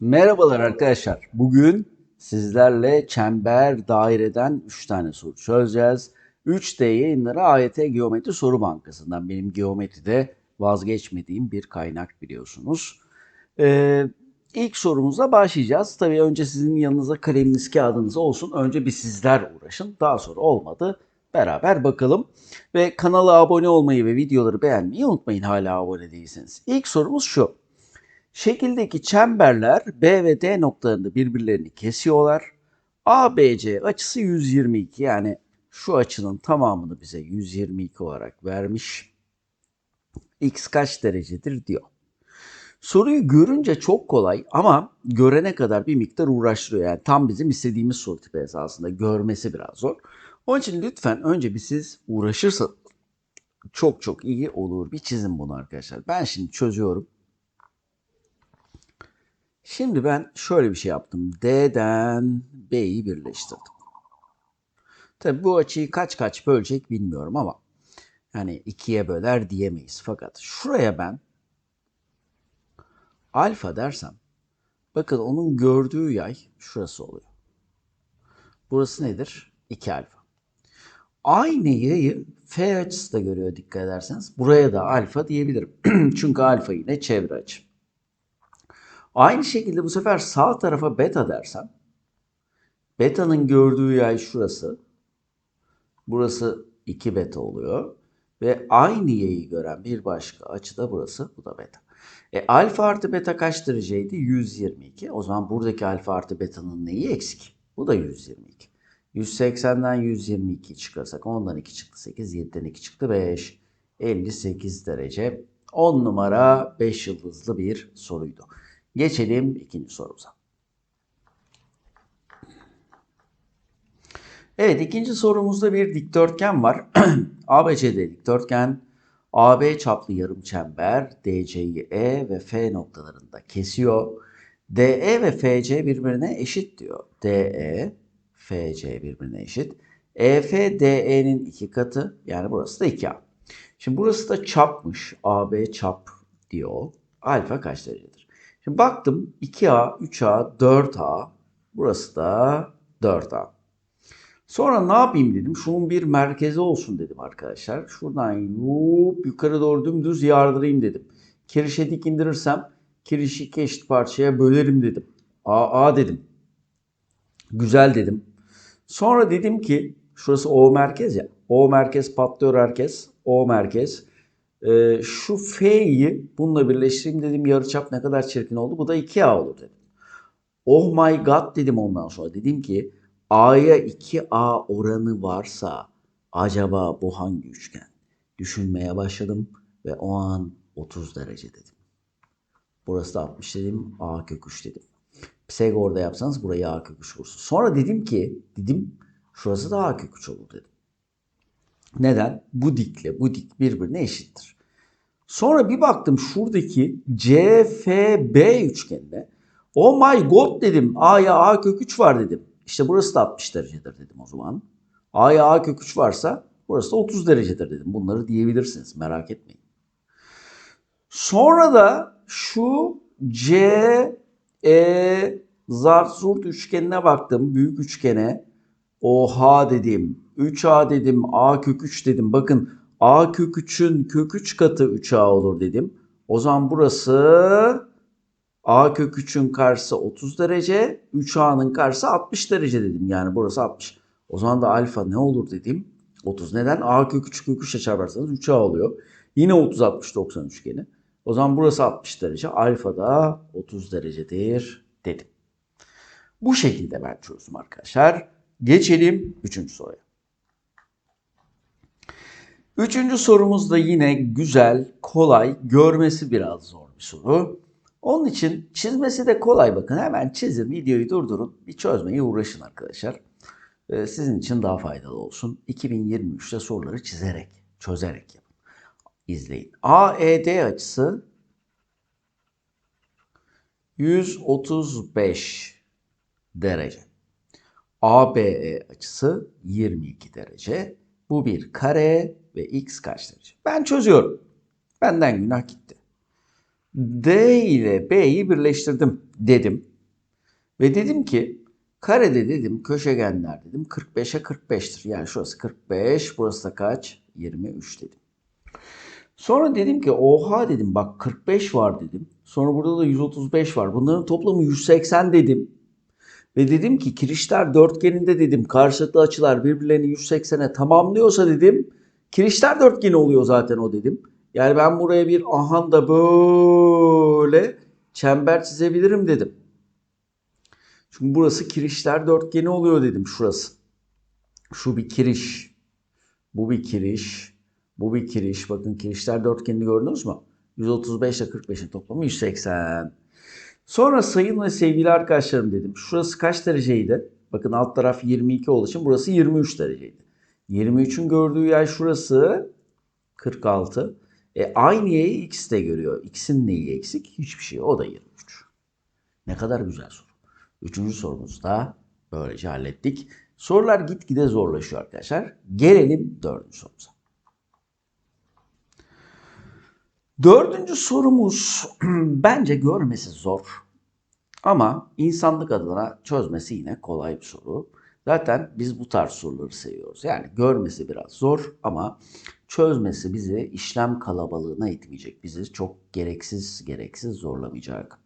Merhabalar arkadaşlar. Bugün sizlerle çember daireden 3 tane soru çözeceğiz. 3D yayınları AYT Geometri Soru Bankası'ndan. Benim geometride vazgeçmediğim bir kaynak biliyorsunuz. Ee, ilk sorumuza başlayacağız. Tabii önce sizin yanınıza kaleminiz kağıdınız olsun. Önce bir sizler uğraşın. Daha sonra olmadı. Beraber bakalım. Ve kanala abone olmayı ve videoları beğenmeyi unutmayın hala abone değilseniz. İlk sorumuz şu. Şekildeki çemberler B ve D noktalarında birbirlerini kesiyorlar. ABC açısı 122 yani şu açının tamamını bize 122 olarak vermiş. X kaç derecedir diyor. Soruyu görünce çok kolay ama görene kadar bir miktar uğraştırıyor. Yani tam bizim istediğimiz soru tipi esasında görmesi biraz zor. Onun için lütfen önce bir siz uğraşırsanız çok çok iyi olur. Bir çizin bunu arkadaşlar. Ben şimdi çözüyorum. Şimdi ben şöyle bir şey yaptım. D'den B'yi birleştirdim. Tabi bu açıyı kaç kaç bölecek bilmiyorum ama yani ikiye böler diyemeyiz. Fakat şuraya ben alfa dersem bakın onun gördüğü yay şurası oluyor. Burası nedir? 2 alfa. Aynı yayı F açısı da görüyor dikkat ederseniz. Buraya da alfa diyebilirim. Çünkü alfa yine çevre açı. Aynı şekilde bu sefer sağ tarafa beta dersem beta'nın gördüğü yay şurası. Burası 2 beta oluyor. Ve aynı yayı gören bir başka açı da burası. Bu da beta. E, alfa artı beta kaç dereceydi? 122. O zaman buradaki alfa artı beta'nın neyi eksik? Bu da 122. 180'den 122 çıkarsak 10'dan 2 çıktı 8, 7'den 2 çıktı 5. 58 derece. 10 numara 5 yıldızlı bir soruydu. Geçelim ikinci sorumuza. Evet ikinci sorumuzda bir dikdörtgen var. ABCD dikdörtgen. AB çaplı yarım çember DC'yi E ve F noktalarında kesiyor. DE ve FC birbirine eşit diyor. DE, FC birbirine eşit. EF DE'nin iki katı yani burası da 2A. Şimdi burası da çapmış. AB çap diyor. Alfa kaç derecedir? Şimdi baktım 2A, 3A, 4A. Burası da 4A. Sonra ne yapayım dedim. Şunun bir merkezi olsun dedim arkadaşlar. Şuradan yup yukarı doğru dümdüz yardırayım dedim. Kirişe dik indirirsem kirişi iki eşit parçaya bölerim dedim. A, A dedim. Güzel dedim. Sonra dedim ki şurası O merkez ya. O merkez patlıyor herkes. O merkez. Ee, şu F'yi bununla birleştireyim dedim. Yarıçap ne kadar çirkin oldu. Bu da 2A olur dedim. Oh my god dedim ondan sonra. Dedim ki A'ya 2A oranı varsa acaba bu hangi üçgen? Düşünmeye başladım ve o an 30 derece dedim. Burası da 60 dedim. A kök 3 dedim. Pisagor'da yapsanız burayı A kök 3 bulursunuz. Sonra dedim ki dedim şurası da A kök 3 olur dedim. Neden? Bu dikle bu dik birbirine eşittir. Sonra bir baktım şuradaki CFB üçgenine. Oh my god dedim. A'ya A kök 3 var dedim. İşte burası da 60 derecedir dedim o zaman. A'ya A kök 3 varsa burası da 30 derecedir dedim. Bunları diyebilirsiniz merak etmeyin. Sonra da şu C, E, zart zurt üçgenine baktım. Büyük üçgene. Oha dedim. 3A dedim. A kök 3 dedim. Bakın A kök 3'ün kök 3 katı 3A olur dedim. O zaman burası A kök 3'ün karşısı 30 derece. 3A'nın karşısı 60 derece dedim. Yani burası 60. O zaman da alfa ne olur dedim. 30. Neden? A kök 3 kök 3 ile çarparsanız 3A oluyor. Yine 30 60 90 üçgeni. O zaman burası 60 derece. Alfa da 30 derecedir dedim. Bu şekilde ben çözdüm arkadaşlar. Geçelim 3. soruya. Üçüncü sorumuz da yine güzel, kolay, görmesi biraz zor bir soru. Onun için çizmesi de kolay bakın. Hemen çizin, videoyu durdurun. Bir çözmeye uğraşın arkadaşlar. Ee, sizin için daha faydalı olsun. 2023'te soruları çizerek, çözerek yapın. İzleyin. AED açısı 135 derece. ABE açısı 22 derece. Bu bir kare ve x kaç derece? Ben çözüyorum. Benden günah gitti. D ile B'yi birleştirdim dedim. Ve dedim ki karede dedim köşegenler dedim 45'e 45'tir. Yani şurası 45 burası da kaç? 23 dedim. Sonra dedim ki oha dedim bak 45 var dedim. Sonra burada da 135 var. Bunların toplamı 180 dedim. Ve dedim ki kirişler dörtgeninde dedim karşılıklı açılar birbirlerini 180'e tamamlıyorsa dedim kirişler dörtgeni oluyor zaten o dedim. Yani ben buraya bir ahanda böyle çember çizebilirim dedim. Çünkü burası kirişler dörtgeni oluyor dedim şurası. Şu bir kiriş. Bu bir kiriş. Bu bir kiriş. Bakın kirişler dörtgenini gördünüz mü? 135 ile 45'in toplamı 180. Sonra sayın ve sevgili arkadaşlarım dedim. Şurası kaç dereceydi? Bakın alt taraf 22 olduğu için burası 23 dereceydi. 23'ün gördüğü yer şurası 46. E aynı yeri x de görüyor. X'in neyi eksik? Hiçbir şey. O da 23. Ne kadar güzel soru. Üçüncü sorumuzu da böylece hallettik. Sorular gitgide zorlaşıyor arkadaşlar. Gelelim dördüncü sorumuza. Dördüncü sorumuz bence görmesi zor. Ama insanlık adına çözmesi yine kolay bir soru. Zaten biz bu tarz soruları seviyoruz. Yani görmesi biraz zor ama çözmesi bizi işlem kalabalığına itmeyecek. Bizi çok gereksiz gereksiz zorlamayacak.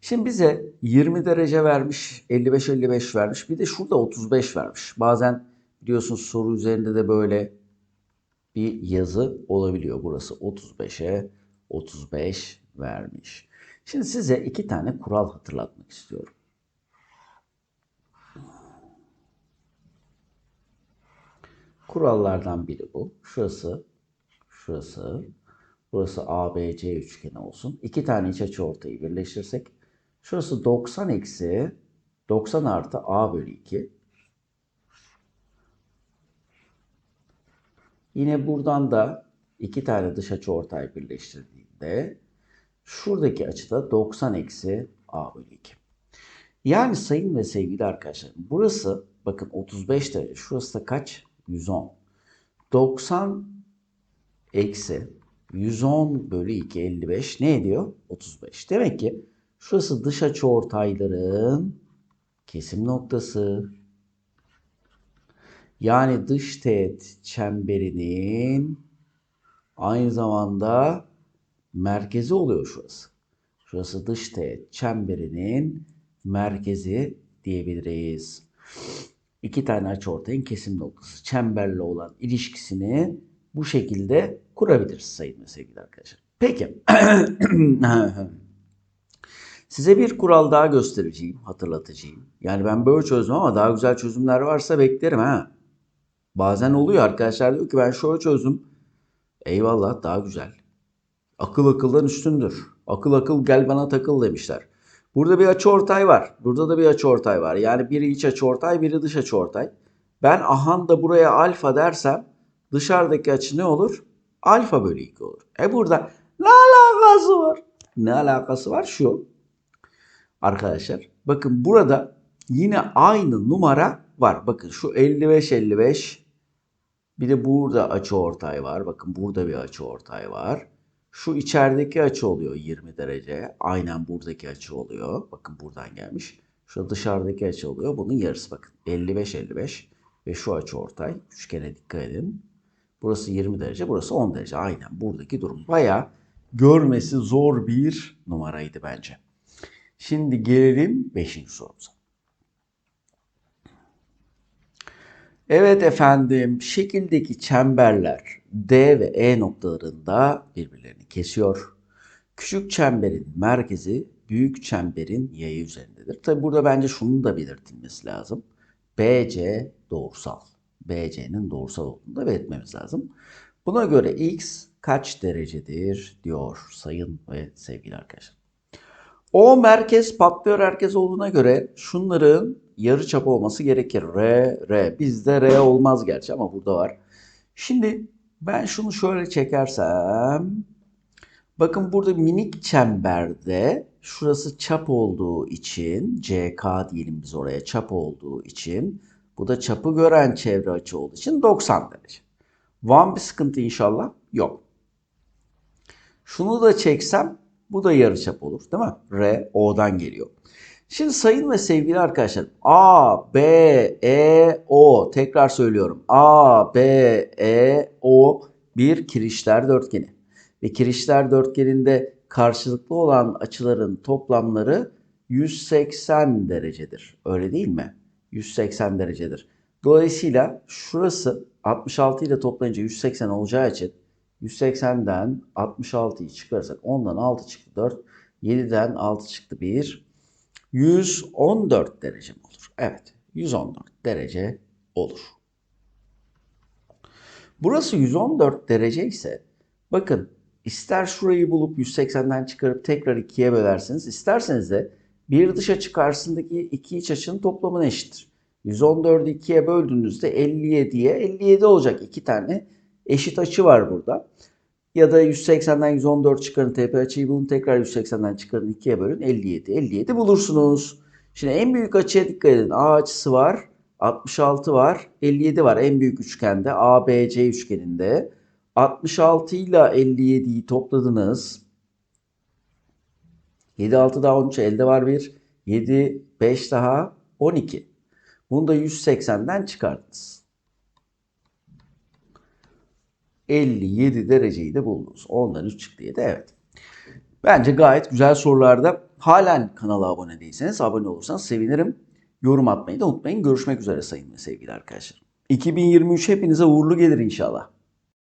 Şimdi bize 20 derece vermiş, 55-55 vermiş. Bir de şurada 35 vermiş. Bazen biliyorsunuz soru üzerinde de böyle bir yazı olabiliyor. Burası 35'e 35 vermiş. Şimdi size iki tane kural hatırlatmak istiyorum. Kurallardan biri bu. Şurası, şurası, burası ABC üçgeni olsun. İki tane iç açı ortayı birleştirsek şurası 90 eksi 90 artı A bölü 2. Yine buradan da iki tane dış açı ortay birleştirdiğinde şuradaki açıda 90 eksi A bölü 2. Yani sayın ve sevgili arkadaşlar burası bakın 35 derece. Şurası da kaç? 110. 90 eksi 110 bölü 2 55 ne ediyor? 35. Demek ki şurası dış açı ortayların kesim noktası. Yani dış teğet çemberinin aynı zamanda merkezi oluyor şurası. Şurası dış teğet çemberinin merkezi diyebiliriz. İki tane açıortayın kesim noktası çemberle olan ilişkisini bu şekilde kurabiliriz sayın ve sevgili arkadaşlar. Peki. Size bir kural daha göstereceğim, hatırlatacağım. Yani ben böyle çözdüm ama daha güzel çözümler varsa beklerim ha. Bazen oluyor arkadaşlar diyor ki ben şöyle çözdüm. Eyvallah daha güzel. Akıl akıldan üstündür. Akıl akıl gel bana takıl demişler. Burada bir açı ortay var. Burada da bir açı ortay var. Yani biri iç açı ortay, biri dış açı ortay. Ben ahan da buraya alfa dersem dışarıdaki açı ne olur? Alfa bölü 2 olur. E burada ne alakası var? Ne alakası var? Şu. Arkadaşlar bakın burada yine aynı numara var. Bakın şu 55 55 bir de burada açı ortay var. Bakın burada bir açı ortay var. Şu içerideki açı oluyor 20 derece. Aynen buradaki açı oluyor. Bakın buradan gelmiş. Şu dışarıdaki açı oluyor. Bunun yarısı bakın. 55-55 ve şu açı ortay. Üçgene dikkat edin. Burası 20 derece, burası 10 derece. Aynen buradaki durum. Baya görmesi zor bir numaraydı bence. Şimdi gelelim 5. sorumuza. Evet efendim, şekildeki çemberler D ve E noktalarında birbirlerini kesiyor. Küçük çemberin merkezi büyük çemberin yayı üzerindedir. Tabi burada bence şunun da belirtilmesi lazım. BC doğrusal. BC'nin doğrusal olduğunu da belirtmemiz lazım. Buna göre X kaç derecedir diyor sayın ve sevgili arkadaşlar. O merkez patlıyor herkes olduğuna göre şunların yarı çapı olması gerekir. R, R. Bizde R olmaz gerçi ama burada var. Şimdi ben şunu şöyle çekersem bakın burada minik çemberde şurası çap olduğu için CK diyelim biz oraya çap olduğu için bu da çapı gören çevre açı olduğu için 90 derece. Van bir sıkıntı inşallah yok. Şunu da çeksem bu da yarıçap olur değil mi? R O'dan geliyor. Şimdi sayın ve sevgili arkadaşlar A, B, E, O tekrar söylüyorum. A, B, E, O bir kirişler dörtgeni. Ve kirişler dörtgeninde karşılıklı olan açıların toplamları 180 derecedir. Öyle değil mi? 180 derecedir. Dolayısıyla şurası 66 ile toplayınca 180 olacağı için 180'den 66'yı çıkarırsak 10'dan 6 çıktı 4, 7'den 6 çıktı 1, 114 derece mi olur? Evet, 114 derece olur. Burası 114 derece ise bakın ister şurayı bulup 180'den çıkarıp tekrar 2'ye bölersiniz. isterseniz de bir dış açı karşısındaki iki iç açının toplamına eşittir. 114'ü 2'ye böldüğünüzde 57'ye 57 olacak. iki tane eşit açı var burada. Ya da 180'den 114 çıkarın tepe açıyı bulun. Tekrar 180'den çıkarın 2'ye bölün 57. 57 bulursunuz. Şimdi en büyük açıya dikkat edin. A açısı var. 66 var. 57 var en büyük üçgende. ABC üçgeninde. 66 ile 57'yi topladınız. 7, 6 daha 13 elde var 1. 7, 5 daha 12. Bunu da 180'den çıkardınız. 57 dereceyi de buldunuz. Ondan 3 çıktı 7 evet. Bence gayet güzel sorularda. Halen kanala abone değilseniz abone olursanız sevinirim. Yorum atmayı da unutmayın. Görüşmek üzere sayın sevgili arkadaşlar. 2023 hepinize uğurlu gelir inşallah.